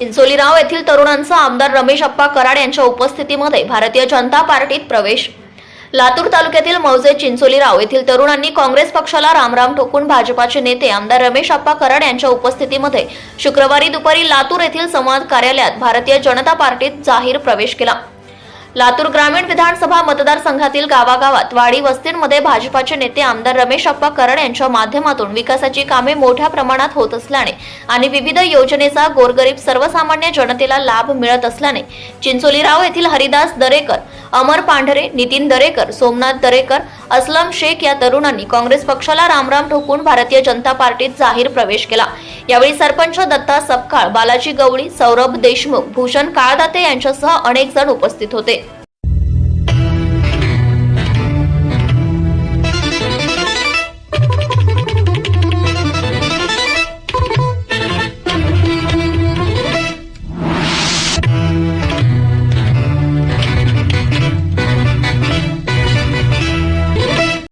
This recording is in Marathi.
चिंचोलीराव येथील तरुणांचा आमदार रमेश अप्पा कराड यांच्या उपस्थितीमध्ये भारतीय जनता पार्टीत प्रवेश. लातूर तालुक्यातील मौजे चिंचोलीराव येथील तरुणांनी काँग्रेस पक्षाला रामराम ठोकून भाजपाचे नेते आमदार रमेश अप्पा कराड यांच्या उपस्थितीमध्ये शुक्रवारी दुपारी लातूर येथील संवाद कार्यालयात भारतीय जनता पार्टीत जाहीर प्रवेश केला. लातूर ग्रामीण विधानसभा मतदारसंघातील गावागावात वाडी वस्तींमध्ये भाजपाचे नेते आमदार रमेश अप्पा करड यांच्या माध्यमातून विकासाची कामे मोठ्या प्रमाणात होत असल्याने आणि विविध योजनेचा गोरगरीब सर्वसामान्य जनतेला लाभ मिळत असल्याने चिंचोलीराव येथील हरिदास दरेकर अमर पांढरे नितीन दरेकर सोमनाथ दरेकर असलम शेख या तरुणांनी काँग्रेस पक्षाला रामराम ठोकून भारतीय जनता पार्टीत जाहीर प्रवेश केला. यावेळी सरपंच दत्ता सपकाळ बालाजी गवळी सौरभ देशमुख भूषण काळदाते यांच्यासह अनेक जण उपस्थित होते.